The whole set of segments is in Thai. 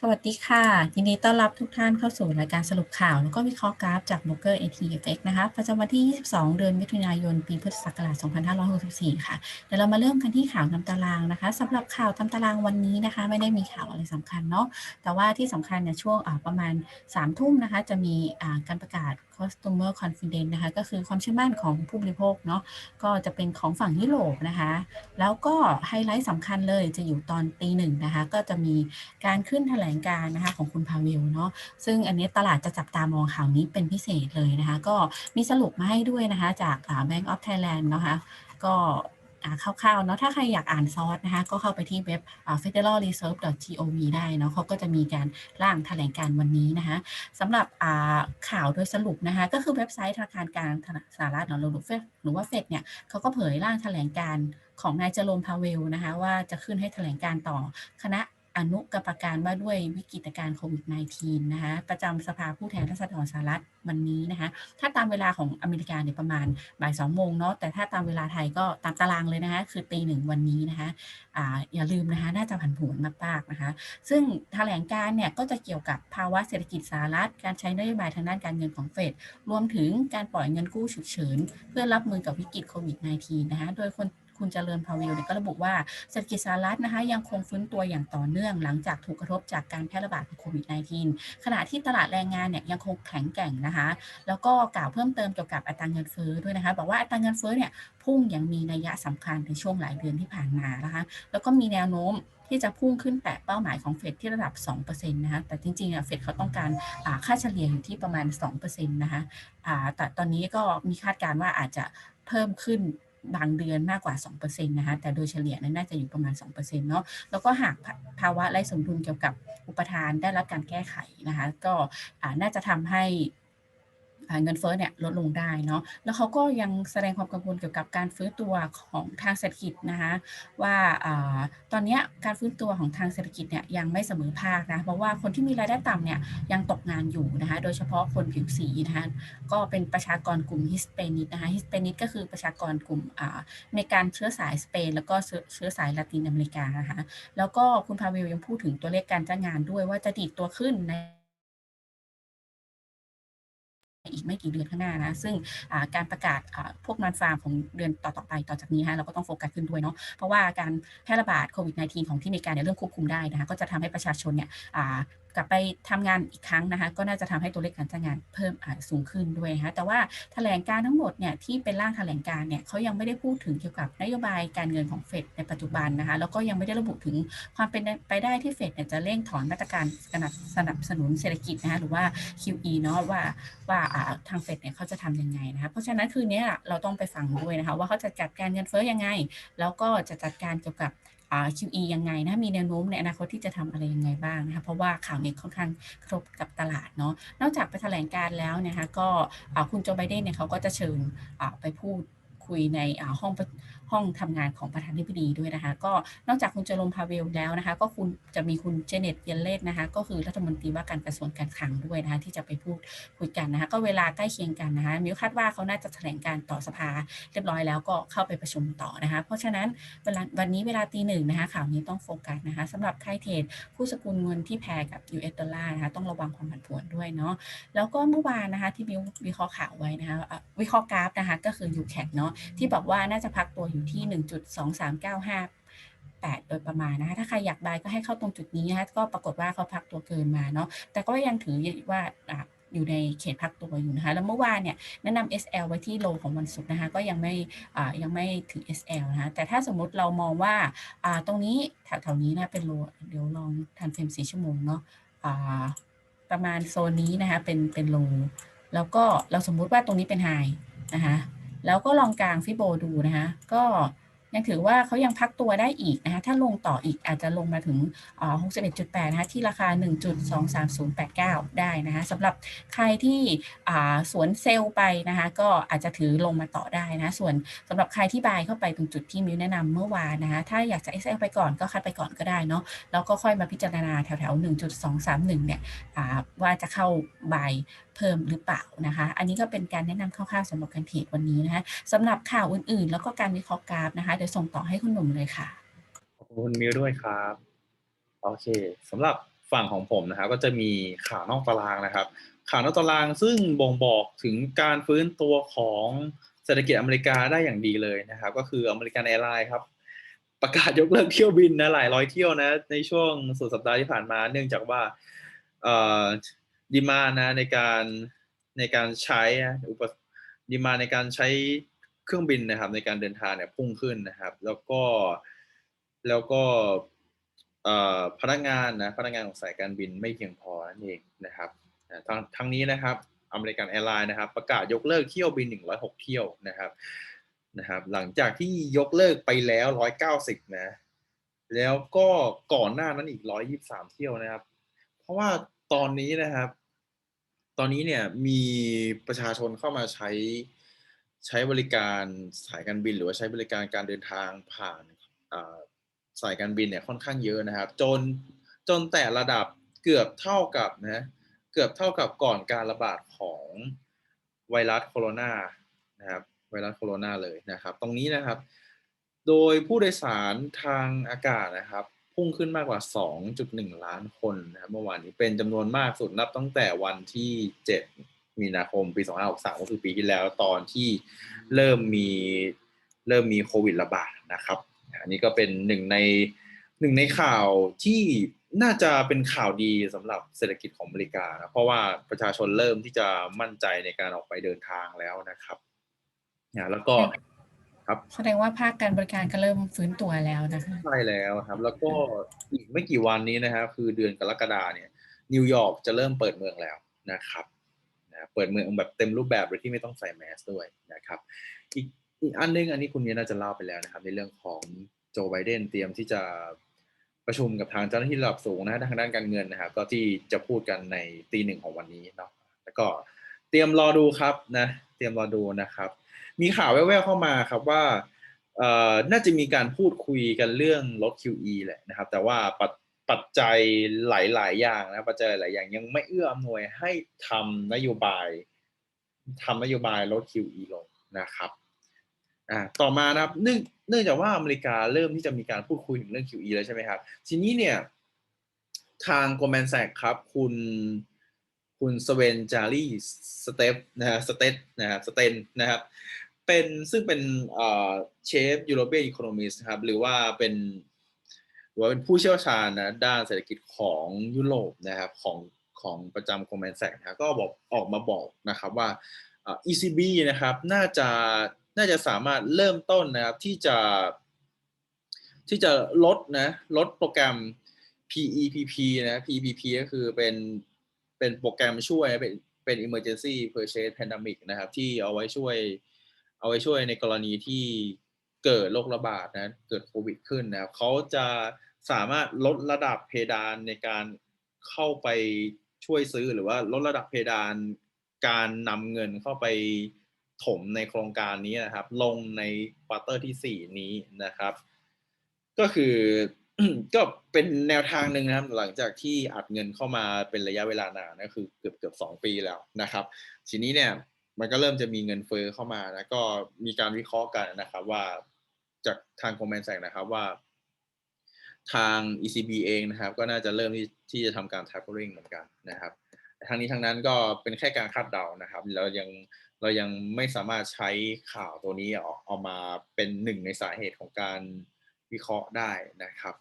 สวัสดีค่ะ ยินดีต้อนรับทุกท่านเข้าสู่รายการสรุปข่าว แล้วก็วิเคราะห์กราฟจาก b บ o เกอร์ ATFX นะคะ ประจำวันที่ 22 เดือนมิถุนายน ปีพุทธศักราช 2564 ค่ะ เดี๋ยวเรามาเริ่มกันที่ข่าวนำตารางนะคะสำหรับข่าวตาตารางวันนี้นะคะ ไม่ได้มีข่าวอะไรสำคัญเนาะ แต่ว่าที่สำคัญเนี่ยช่วงประมาณ 3 ทุ่มนะคะ จะมีการประกาศ customer confidence นะคะ ก็คือความเชื่อมั่นของผู้บริโภคเนาะ ก็จะเป็นของฝั่งยุโรปนะคะ แล้วก็ไฮไลท์สำคัญเลยจะอยู่ตอนตีหนึ่งนะคะ ก็จะมีการขึ้นแถลงการนะคะของคุณพาเวลเนาะซึ่งอันนี้ตลาดจะจับตามองข่าวนี้เป็นพิเศษเลยนะคะก็มีสรุปมาให้ด้วยนะคะจาก Bank of Thailand นะคะก็คร่าวๆเนาะถ้าใครอยากอ่านซอสนะคะก็เข้าไปที่เว็บ federalreserve.gov ได้เนาะเขาก็จะมีการร่างแถลงการวันนี้นะคะสำหรับข่าวโดยสรุปนะคะก็คือเว็บไซต์ธนาคารกลางสหรัฐหรือเฟหรือว่าเฟดเนี่ยเขาก็เผยร่างแถลงการของนายเจอโรมพาเวลนะคะว่าจะขึ้นให้แถลงการต่อคณะ อนุกรรมการว่าด้วยวิกฤตการณ์โควิด -19 นะคะ ประจำสภาผู้แทนราษฎรสหรัฐวันนี้นะคะ ถ้าตามเวลาของอเมริกาเนี่ยประมาณบ่ายสองโมงเนาะ แต่ถ้าตามเวลาไทยก็ตามตารางเลยนะคะ คือตีหนึ่งวันนี้นะคะอ่าอย่าลืมนะคะ น่าจะผันผวนมากๆนะคะ ซึ่งแถลงการเนี่ยก็จะเกี่ยวกับภาวะเศรษฐกิจสหรัฐ การใช้นโยบายทางด้านการเงินของเฟด รวมถึงการปล่อยเงินกู้ฉุกเฉิน เพื่อรับมือกับวิกฤตโควิด -19 นะคะ โดยคน คุณเจริญพาวิลเนี่ยก็ระบุว่าเศรษฐกิจสหรัฐนะคะยังคงฟื้นตัวอย่างต่อเนื่องหลังจากถูกกระทบจากการแพร่ระบาดของโควิด -19 ขณะที่ตลาดแรงงานเนี่ยยังคงแข็งแกร่งนะคะ แล้วก็กล่าวเพิ่มเติมเกี่ยวกับอัตราเงินเฟ้อด้วยนะคะ บอกว่าอัตราเงินเฟ้อเนี่ยพุ่งอย่างมีนัยสำคัญในช่วงหลายเดือนที่ผ่านมานะคะ แล้วก็มีแนวโน้มที่จะพุ่งขึ้นแตะเป้าหมายของเฟดที่ระดับ 2%นะคะ แต่จริงๆอะเฟดเขาต้องการค่าเฉลี่ยอยู่ที่ประมาณ 2%นะคะแต่ตอนนี้ก็มีคาดการณ์ว่าอาจจะเพิ่มขึ้น บางเดือนมากกว่า 2%นะคะ แต่โดยเฉลี่ยนั้นน่าจะอยู่ประมาณ 2%เนาะ แล้วก็หากภาวะไร้สมดุลเกี่ยวกับอุปทานได้รับการแก้ไขนะคะ ก็น่าจะทำให้ เงินเฟ้อเนี่ยลดลงได้เนาะแล้วเขาก็ยังแสดงความกังวลเกี่ยวกับการฟื้นตัวของทางเศรษฐกิจนะคะว่าตอนนี้การฟื้นตัวของทางเศรษฐกิจเนี่ยยังไม่เสมอภาคนะเพราะว่าคนที่มีรายได้ต่ำเนี่ยยังตกงานอยู่นะคะโดยเฉพาะคนผิวสีนะคะก็เป็นประชากรกลุ่มฮิสเปนิกนะคะฮิสเปนิกก็คือประชากรกลุ่มในการเชื้อสายสเปน แล้วก็เชื้อสายละตินอเมริกานะคะแล้วก็คุณพาเวลยังพูดถึงตัวเลขการจ้างงานด้วยว่าจะดีดตัวขึ้นใน อีกไม่กี่เดือนข้างหน้านะ ซึ่งการประกาศพวกนันฟาร์มของเดือนต่อๆไปต่อจากนี้ฮะเราก็ต้องโฟกัสขึ้นด้วยเนาะเพราะว่าการแพร่ระบาดโควิด -19 ของที่อเมริกาเนี่ยเริ่มควบคุมได้นะคะก็จะทำให้ประชาชนเนี่ย กลับไปทำงานอีกครั้งนะคะ ก็น่าจะทำให้ตัวเลขการจ้างงานเพิ่มสูงขึ้นด้วยนะคะแต่ว่าแถลงการทั้งหมดเนี่ยที่เป็นร่างแถลงการเนี่ยเขายังไม่ได้พูดถึงเกี่ยวกับนโยบายการเงินของเฟดในปัจจุบันนะคะแล้วก็ยังไม่ได้ระบุถึงความเป็นไปได้ที่เฟดเนี่ยจะเร่งถอนมาตรการสนับสนุนเศรษฐกิจนะคะหรือว่า QE เนาะว่าว่าทางเฟดเนี่ยเขาจะทํำยังไงนะคะเพราะฉะนั้นคืนนี้เราต้องไปฟังด้วยนะคะว่าเขาจะจัดการเงินเฟ้อยังไง แล้วก็จะจัดการเกี่ยวกับ QE ยังไงนะมีแนวโน้มในอนาคตที่จะทำอะไรยังไงบ้างนะคะเพราะว่าข่าวนี้ค่อนข้างครบกับตลาดเนาะนอกจากไปแถลงการแล้วนะคะก็คุณโจไบเดนเนี่ยเขาก็จะเชิญไปพูดคุยในห้องห้องทำงานของประธานาธิบดีด้วยนะคะ ก็นอกจากคุณเจอรมพาเวลแล้วนะคะ ก็คุณจะมีคุณเจเน็ตเยนเลตนะคะ ก็คือรัฐมนตรีว่าการกระทรวงการคลังด้วยนะคะ ที่จะไปพูดคุยกันนะคะ ก็เวลาใกล้เคียงกันนะคะมิวคาดว่าเขาน่าจะแถลงการต่อสภาเรียบร้อยแล้วก็เข้าไปประชุมต่อนะคะ เพราะฉะนั้นเวลาวันนี้เวลาตีหนึ่งนะคะ ข่าวนี้ต้องโฟกัสนะคะสำหรับค่ายเทรดผู้สกุลเงินที่แพรกับ US ดอลลาร์นะคะต้องระวังความผันผวนด้วยเนาะแล้วก็เมื่อวานนะคะที่มิววิเคราะห์ข่าวไว้นะคะวิเคราะห์กราฟนะคะก็คือยูแคเนาะที่บอกว่าน่าจะพักตัวอยู่ที่ 1. 2 3 9 5 8โดยประมาณนะคะถ้าใครอยากบายก็ให้เข้าตรงจุดนี้นะคะก็ปรากฏว่าเขาพักตัวเกินมาเนาะแต่ก็ยังถือว่าอยู่ในเขตพักตัวอยู่นะคะ แล้วเมื่อวานเนี่ยแนะนำ SL ไว้ที่โลของวันศุกร์นะคะ ก็ยังไม่ยังไม่ถึง SL นะคะแต่ถ้าสมมุติเรามองว่าตรงนี้แถวๆนี้นะเป็นโลเดี๋ยวลองทันเฟรมสีชั่วโมงเนาะประมาณโซนนี้นะคะเป็นเป็นโล แล้วก็เราสมมุติว่าตรงนี้เป็นไฮนะคะ แล้วก็ลองกลางฟิโบดูนะคะก็ยังถือว่าเขายังพักตัวได้อีกนะคะถ้าลงต่ออีกอาจจะลงมาถึง61.8นะคะที่ราคา 1.23089 ได้นะคะสำหรับใครที่สวนเซลล์ไปนะคะก็อาจจะถือลงมาต่อได้นะส่วนสำหรับใครที่บายเข้าไปตรงจุดที่มิวแนะนำเมื่อวานนะคะถ้าอยากจะ XL ไปก่อนก็คัดไปก่อนก็ได้เนาะแล้วก็ค่อยมาพิจารณาแถวๆ 1.231 เนี่ยว่าจะเข้าบาย เพิ่มหรือเปล่านะคะ อันนี้ก็เป็นการแนะนำคร่าวๆสำหรับการเทรดวันนี้นะคะสำหรับข่าวอื่นๆ แล้วก็การวิเคราะห์กราฟนะคะเดี๋ยวส่งต่อให้คุณหนุ่มเลยค่ะขอบคุณมิวด้วยครับโอเคสำหรับฝั่งของผมนะครับก็จะมีข่าวนอกตารางนะครับ ข่าวนอกตารางซึ่งบ่งบอกถึงการฟื้นตัวของเศรษฐกิจอเมริกาได้อย่างดีเลยนะครับ ก็คืออเมริกันแอร์ไลน์ครับประกาศยกเลิกเที่ยวบินนะหลายร้อยเที่ยวนะในช่วงสุดสัปดาห์ที่ผ่านมา เนื่องจากว่า ดีมานะในการในการใช้อุปดีมาในการใช้เครื่องบินนะครับ ในการเดินทางเนี่ยพุ่งขึ้นนะครับ แล้วก็แล้วก็พนักงานนะพนักงานของสายการบินไม่เพียงพอนั่นเองนะครับอ่างทั้งนี้นะครับอเมริกันแอร์ไลน์นะครับ ประกาศยกเลิกเที่ยวบิน 106 เที่ยวนะครับนะครับ หลังจากที่ยกเลิกไปแล้ว 190 นะ แล้วก็ก่อนหน้านั้นอีก 123 เที่ยวนะครับ เพราะว่า ตอนนี้นะครับ ตอนนี้เนี่ยมีประชาชนเข้ามาใช้ใช้บริการสายการบิน หรือว่าใช้บริการการเดินทางผ่านสายการบินเนี่ยค่อนข้างเยอะนะครับ จนจนแต่ระดับเกือบเท่ากับนะเกือบเท่ากับก่อนการระบาดของไวรัสโคโรนานะครับไวรัสโคโรนาเลยนะครับ ตรงนี้นะครับ โดยผู้โดยสารทางอากาศนะครับ พุ่งขึ้นมากกว่า 2.1 ล้านคนนะครับเมื่อวานนี้เป็นจำนวนมากสุดนับตั้งแต่วันที่ 7 มีนาคมปี 2563 ก็คือปีที่แล้วตอนที่เริ่มมีเริ่มมีโควิดระบาดนะครับอันนี้ก็เป็นหนึ่งในหนึ่งในข่าวที่น่าจะเป็นข่าวดีสำหรับเศรษฐกิจของอเมริกานะเพราะว่าประชาชนเริ่มที่จะมั่นใจในการออกไปเดินทางแล้วนะครับแล้วก็ ครับแสดงว่าภาคการบริการก็เริ่มฟื้นตัวแล้วนะคะใช่แล้วครับ แล้วก็อีกไม่กี่วันนี้นะครับคือเดือนกรกฎาเนี่ย นิวยอร์กจะเริ่มเปิดเมืองแล้วนะครับนะเปิดเมืองแบบเต็มรูปแบบโดยที่ไม่ต้องใส่แมสด้วยนะครับ อีกอีกอันนึงอันนี้คุณเนี้น่าจะเล่าไปแล้วนะครับ ในเรื่องของโจไบเดนเตรียมที่จะประชุมกับทางเจ้าหน้าที่ระดับสูงนะทางด้านการเงินนะครับ ก็ที่จะพูดกันในตีหนึ่งของวันนี้เนาะแล้วก็เตรียมรอดูครับนะ เตรียมรอดูนะครับ มีข่าวแว่วๆเข้ามาครับว่าน่าจะมีการพูดคุยกันเรื่องลด QE แหละนะครับ แต่ว่าปัจปัจจัยหลาย ๆ อย่างนะปัจจัยหลายอย่างยังไม่เอื้ออำนวยให้ทำนโยบายทำนโยบายลด QE ลงนะครับอ่าต่อมานะครับเนื่องเนื่องจากว่าอเมริกาเริ่มที่จะมีการพูดคุยถึงเรื่อง QE แล้วใช่ไหมครับ ทีนี้เนี่ยทาง Goldman Sachs ครับคุณคุณสเวนจารีสเตปนะฮะสเตตนะครับสเตนนะครับ เป็นซึ่งเป็นเชฟยูโรเปียนอีโคโนมิสนะครับหรือว่าเป็นหรือว่าเป็นผู้เชี่ยวชาญนะด้านเศรษฐกิจของยุโรปนะครับของของประจำโคลแมนแซกนะก็บอกออกมาบอกนะครับว่าอ่า ECB นะครับน่าจะน่าจะสามารถเริ่มต้นนะครับที่จะ ที่จะลดนะลดโปรแกรม PEPP นะ PEPP ก็คือเป็นเป็นโปรแกรมช่วยเป็นเป็น emergency purchase pandemic นะครับที่เอาไว้ช่วย เอาไว้ช่วยในกรณีที่เกิดโรคระบาดนะเกิดโควิดขึ้นนะเขาจะสามารถลดระดับเพดานในการเข้าไปช่วยซื้อหรือว่าลดระดับเพดานการนำเงินเข้าไปถมในโครงการนี้นะครับ ลงในควอเตอร์ที่ 4 นี้นะครับ ก็คือก็เป็นแนวทางหนึ่งนะครับ หลังจากที่อัดเงินเข้ามาเป็นระยะเวลานานนะคือเกือบเกือบสองปีแล้วนะครับ ทีนี้เนี่ย มันก็เริ่มจะมีเงินเฟ้อเข้ามานะก็มีการวิเคราะห์กันนะครับ ว่าจากทางโคมแมนแซกนะครับว่า ทาง ECB เองนะครับ ก็น่าจะเริ่มที่ที่จะทำการ tapering เหมือนกันนะครับทางนี้ทางนั้นก็เป็นแค่การคาดเดานะครับ เรายังเรายังไม่สามารถใช้ข่าวตัวนี้ออกเอามาเป็นหนึ่งในสาเหตุของการวิเคราะห์ได้นะครับ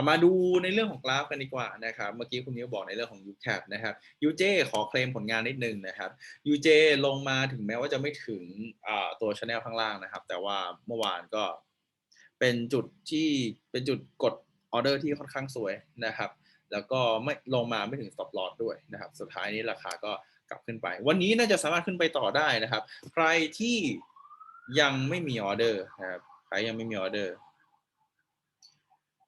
ต่อมาดูในเรื่องของกราฟกันดีกว่านะครับ เมื่อกี้คุณนิวบอกในเรื่องของ UCAP นะครับ UJ ขอเคลมผลงานนิดนึงนะครับ UJ ลงมาถึงแม้ว่าจะไม่ถึงตัวช anel ข้างล่างนะครับ แต่ว่าเมื่อวานก็เป็นจุดที่เป็นจุดกดออเดอร์ที่ค่อนข้างสวยนะครับ แล้วก็ไม่ลงมาไม่ถึง stop loss ด้วยนะครับ สุดท้ายนี้ราคาก็กลับขึ้นไป วันนี้น่าจะสามารถขึ้นไปต่อได้นะครับ ใครที่ยังไม่มีออเดอร์นะครับใครยังไม่มีออเดอร์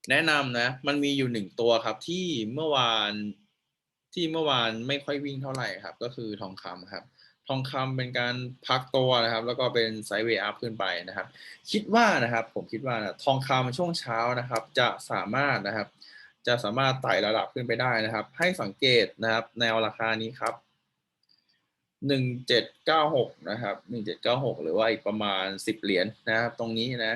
แนะนำนะ มันมีอยู่หนึ่งตัวครับที่เมื่อวานที่เมื่อวานไม่ค่อยวิ่งเท่าไหร่ครับ ก็คือทองคำครับ ทองคำเป็นการพักตัวนะครับ แล้วก็เป็นไซด์เวย์อัพขึ้นไปนะครับ คิดว่านะครับ ผมคิดว่านะทองคำช่วงเช้านะครับ จะสามารถนะครับ จะสามารถไต่ระดับขึ้นไปได้นะครับ ให้สังเกตนะครับ แนวราคานี้ครับหนึ่งเจ็ดเก้าหกนะครับหนึ่งเจ็ดเก้าหกหรือว่าอีกประมาณสิบเหรียญนะครับ ตรงนี้นะ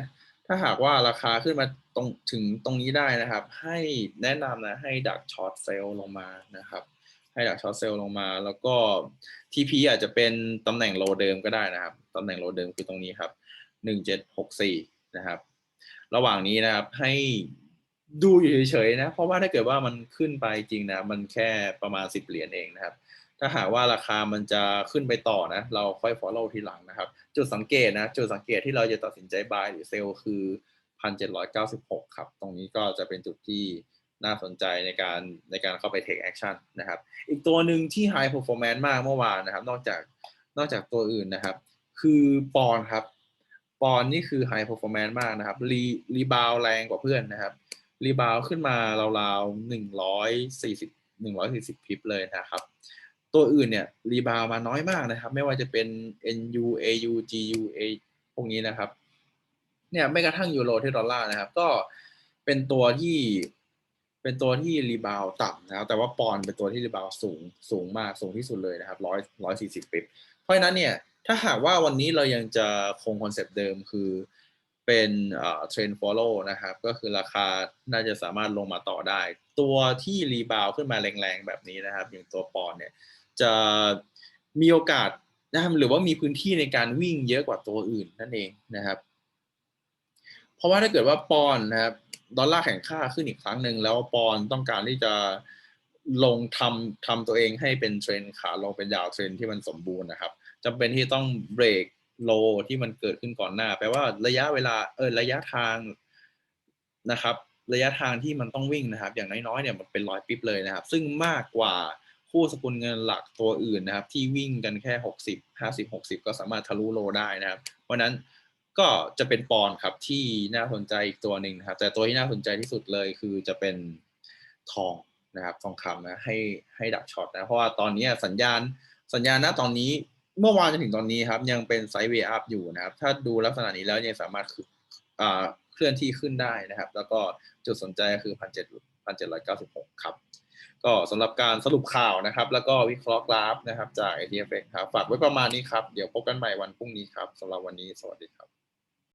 าาหากว่าราคาขึ้นมาตรงถึงตรงนี้ได้นะครับ ให้แนะนำนะให้ดักช็อตเซลลงมานะครับ ให้ดักช็อตเซลลงมา แล้วก็ TP อาจจะเป็นตำแหน่งโลเดิมก็ได้นะครับตำแหน่งโลเดิมคือตรงนี้ครับหนึ่งเจ็ดหกสี่นะครับ ระหว่างนี้นะครับให้ดูอยู่เฉยๆนะ เพราะว่าถ้าเกิดว่ามันขึ้นไปจริงนะ มันแค่ประมาณสิบเหรียญเองนะครับ ถ้าหากว่าราคามันจะขึ้นไปต่อนะ เราค่อย follow ทีหลังนะครับ จุดสังเกตนะ จุดสังเกตที่เราจะตัดสินใจ buy หรือ sell คือ 1,796 ครับ ตรงนี้ก็จะเป็นจุดที่น่าสนใจในการในการเข้าไป take action นะครับ อีกตัวหนึ่งที่ high performance มากเมื่อวานนะครับ นอกจากนอกจากตัวอื่นนะครับ คือปอนครับปอนนี่คือ high performance มากนะครับ รีรีบาวแรงกว่าเพื่อนนะครับ รีบาวขึ้นมาราวๆหนึ่งร้อยสี่สิบหนึ่งร้อยสี่สิบพิปเลยนะครับ ตัวอื่นเนี่ยรีบาวมาน้อยมากนะครับ ไม่ว่าจะเป็น NU AU GU A พวกนี้นะครับ เนี่ยไม่กระทั่งยูโรที่ดอลลาร์นะครับ ก็เป็นตัวที่เป็นตัวที่รีบาวต่ำนะครับแต่ว่าปอนเป็นตัวที่รีบาวสูงสูงมากสูงที่สุดเลยนะครับร้อยร้อยสี่สิบปิบเพราะฉะนั้นเนี่ย ถ้าหากว่าวันนี้เรายังจะคงคอนเซปต์เดิมคือเป็นเทรนด์ follow นะครับ ก็คือราคาน่าจะสามารถลงมาต่อได้ ตัวที่รีบาวขึ้นมาแรงๆ แบบนี้นะครับ อย่างตัวปอนเนี่ย จะมีโอกาสนะครับหรือว่ามีพื้นที่ในการวิ่งเยอะกว่าตัวอื่นนั่นเองนะครับ เพราะว่าถ้าเกิดว่าปอนด์นะครับดอลลาร์แข่งค่าขึ้นอีกครั้งหนึ่งแล้วปอนด์ต้องการที่จะลงทำทำตัวเองให้เป็นเทรนขาลงเป็นดาวเทรนที่มันสมบูรณ์นะครับจำเป็นที่ต้องเบรกโลที่มันเกิดขึ้นก่อนหน้าแปลว่าระยะเวลาเออระยะทางนะครับ ระยะทางที่มันต้องวิ่งนะครับ อย่างน้อยๆเนี่ยมันเป็นร้อยปิ๊บเลยนะครับ ซึ่งมากกว่า คู่สกุลเงินหลักตัวอื่นนะครับ ที่วิ่งกันแค่หกสิบห้าสิบหกสิบก็สามารถทะลุโลได้นะครับ เพราะนั้นก็จะเป็นปอนครับที่น่าสนใจอีกตัวหนึ่งนะครับ แต่ตัวที่น่าสนใจที่สุดเลยคือจะเป็นทองนะครับทองคำนะให้ให้ดักช็อตนะเพราะว่าตอนนี้สัญญาณสัญญาณณตอนนี้เมื่อวานจนถึงตอนนี้ครับยังเป็นไซด์เวย์อัพอยู่นะครับ ถ้าดูลักษณะนี้แล้วยังสามารถเคลื่อนที่ขึ้นได้นะครับ แล้วก็จุดสนใจก็คือพันเจ็ดพันเจ็ดร้อยเก้าสิบหกครับ ก็สำหรับการสรุปข่าวนะครับ แล้วก็วิเคราะห์กราฟนะครับ จาก ATF ครับ ฝากไว้ประมาณนี้ครับ เดี๋ยวพบกันใหม่วันพรุ่งนี้ครับสำหรับวันนี้สวัสดีครับ